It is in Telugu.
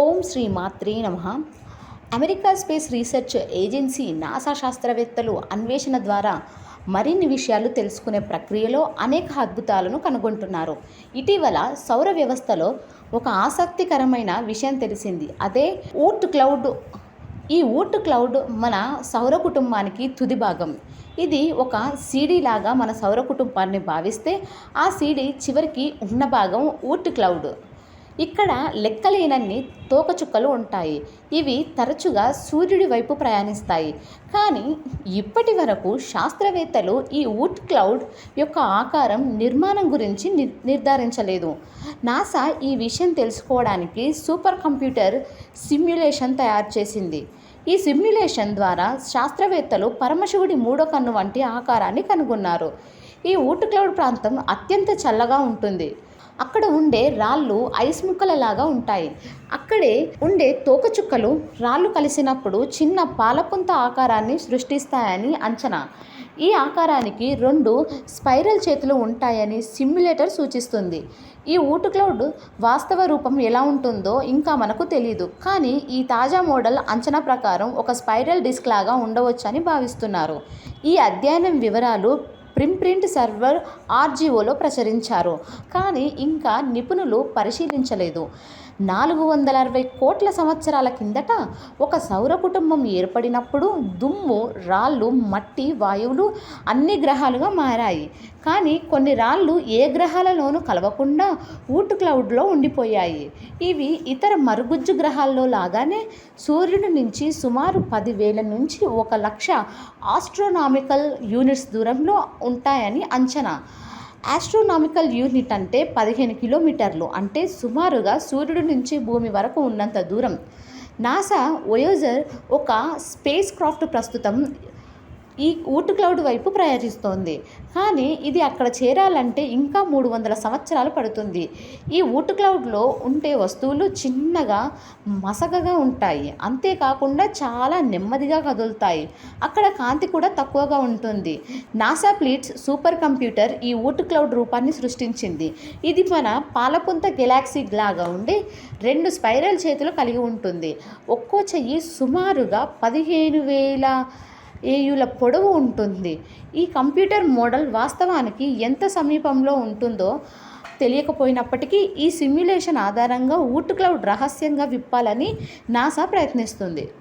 ఓం శ్రీ మాత్రే నమ. America space research agency NASA శాస్త్రవేత్తలు అన్వేషణ ద్వారా మరిన్ని విషయాలు తెలుసుకునే ప్రక్రియలో అనేక అద్భుతాలను కనుగొంటున్నారు. ఇటీవల సౌర వ్యవస్థలో ఒక ఆసక్తికరమైన విషయం తెలిసింది. అదే ఊట్ క్లౌడ్. ఈ ఊట్ క్లౌడ్ మన సౌర కుటుంబానికి తుది భాగం. ఇది ఒక సీడీ లాగా మన సౌర కుటుంబాన్ని భావిస్తే ఆ సీడీ చివరికి ఉన్న భాగం ఊట్ క్లౌడ్. ఇక్కడ లెక్కలేనన్ని తోకచుక్కలు ఉంటాయి. ఇవి తరచుగా సూర్యుడి వైపు ప్రయాణిస్తాయి. కానీ ఇప్పటి వరకు శాస్త్రవేత్తలు ఈ వుడ్ క్లౌడ్ యొక్క ఆకారం నిర్మాణం గురించి ని నిర్ధారించలేదు. నాసా ఈ విషయం తెలుసుకోవడానికి సూపర్ కంప్యూటర్ సిమ్యులేషన్ తయారు చేసింది. ఈ సిమ్యులేషన్ ద్వారా శాస్త్రవేత్తలు పరమశివుడి మూడో కన్ను వంటి ఆకారాన్ని కనుగొన్నారు. ఈ ఊట్ క్లౌడ్ ప్రాంతం అత్యంత చల్లగా ఉంటుంది. అక్కడ ఉండే రాళ్ళు ఐస్ ముక్కలలాగా ఉంటాయి. అక్కడే ఉండే తోకచుక్కలు రాళ్ళు కలిసినప్పుడు చిన్న పాలపుంత ఆకారాన్ని సృష్టిస్తాయని అంచనా. ఈ ఆకారానికి రెండు స్పైరల్ చేతులు ఉంటాయని సిమ్యులేటర్ సూచిస్తుంది. ఈ ఊటు క్లౌడ్ వాస్తవ రూపం ఎలా ఉంటుందో ఇంకా మనకు తెలియదు కానీ ఈ తాజా మోడల్ అంచనా ప్రకారం ఒక స్పైరల్ డిస్క్ లాగా ఉండవచ్చని భావిస్తున్నారు. ఈ అధ్యయనం వివరాలు ప్రింప్రింట్ సర్వర్ ఆర్జీఓలో ప్రచురించారు. కానీ ఇంకా నిపుణులు పరిశీలించలేదు. నాలుగు వందల అరవై కోట్ల సంవత్సరాల కిందట ఒక సౌర కుటుంబం ఏర్పడినప్పుడు దుమ్ము రాళ్ళు మట్టి వాయువులు అన్ని గ్రహాలుగా మారాయి. కానీ కొన్ని రాళ్ళు ఏ గ్రహాలలోనూ కలవకుండా ఊట్ క్లౌడ్లో ఉండిపోయాయి. ఇవి ఇతర మరుగుజ్జు గ్రహాల్లో లాగానే సూర్యుడి నుంచి సుమారు పదివేల నుంచి ఒక లక్ష ఆస్ట్రోనామికల్ యూనిట్స్ దూరంలో ఉంటాయని అంచనా. ఆస్ట్రోనామికల్ యూనిట్ అంటే పదిహేను కిలోమీటర్లు అంటే సుమారుగా సూర్యుడి నుంచి భూమి వరకు ఉన్నంత దూరం. నాసా వయోజర్ ఒక స్పేస్ క్రాఫ్ట్ ప్రస్తుతం ఈ ఊటు క్లౌడ్ వైపు ప్రయాణిస్తోంది. కానీ ఇది అక్కడ చేరాలంటే ఇంకా మూడు వందల సంవత్సరాలు పడుతుంది. ఈ ఊట్ క్లౌడ్లో ఉండే వస్తువులు చిన్నగా మసకగా ఉంటాయి. అంతేకాకుండా చాలా నెమ్మదిగా కదులుతాయి. అక్కడ కాంతి కూడా తక్కువగా ఉంటుంది. నాసా ప్లీట్స్ సూపర్ కంప్యూటర్ ఈ ఊట్ క్లౌడ్ రూపాన్ని సృష్టించింది. ఇది మన పాలపుంత గెలాక్సీ లాగా ఉండి రెండు స్పైరల్ చేతులు కలిగి ఉంటుంది. ఒక్కో చెయ్యి సుమారుగా పదిహేను వేల ఏయుల పొడవు ఉంటుంది. ఈ కంప్యూటర్ మోడల్ వాస్తవానికి ఎంత సమీపంలో ఉంటుందో తెలియకపోయినప్పటికీ ఈ సిమ్యులేషన్ ఆధారంగా ఊట్ క్లౌడ్ రహస్యంగా విప్పాలని నాసా ప్రయత్నిస్తుంది.